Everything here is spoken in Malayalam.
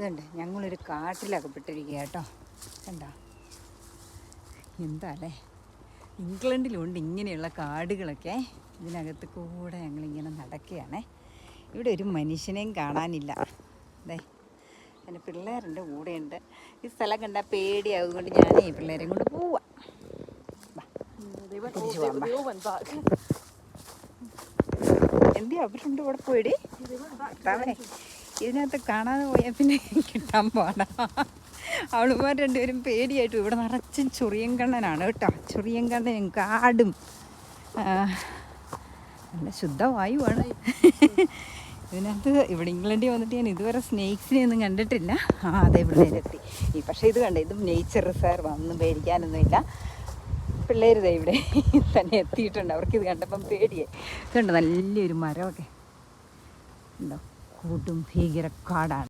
ഇതുണ്ട്. ഞങ്ങളൊരു കാട്ടിലകപ്പെട്ടിരിക്കുക കേട്ടോ. കണ്ടോ? എന്താ അല്ലേ ഇംഗ്ലണ്ടിലുണ്ട് ഇങ്ങനെയുള്ള കാടുകളൊക്കെ. ഇതിനകത്ത് കൂടെ ഞങ്ങളിങ്ങനെ നടക്കുകയാണേ. ഇവിടെ ഒരു മനുഷ്യനെയും കാണാനില്ല. അതെ എന്റെ പിള്ളേരുണ്ട് കൂടെയുണ്ട്. ഈ സ്ഥലം കണ്ടാൽ പേടിയാവുകൊണ്ട് ഞാൻ ഈ പിള്ളേരെയും കൊണ്ട് പോവാം. എന്തിയാ? അവരുണ്ട് ഇവിടെ പോയിടി. ഇതിനകത്ത് കാണാതെ പോയാൽ പിന്നെ കിട്ടാൻ പാടാ. അവളുമാർ രണ്ടുപേരും പേടിയായിട്ട് ഇവിടെ നിറച്ചും ചുറിയങ്കണ്ണനാണ് കണ്ണനാണ് കേട്ടോ. ചുറിയങ്കണ്ണനും കണ്ണനും കാടും നല്ല ശുദ്ധവായുവാണ്. ഇതിനകത്ത് ഇവിടെ ഇംഗ്ലണ്ടിൽ വന്നിട്ട് ഞാൻ ഇതുവരെ സ്നേക്സിനെ ഒന്നും കണ്ടിട്ടില്ല. ആ അതെ എത്തി. ഈ പക്ഷേ ഇത് കണ്ട? ഇതും നേച്ചർ റിസർവ് ഒന്നും പേടിക്കാനൊന്നുമില്ല പിള്ളേർ ദേ ഇവിടെ തന്നെ എത്തിയിട്ടുണ്ട്. അവർക്ക് ഇത് കണ്ടപ്പം പേടിയായി. ഇതുണ്ട്? നല്ലൊരു മരമൊക്കെ. ഉണ്ടോ കൂട്ടും ഭീകരക്കാടാണ്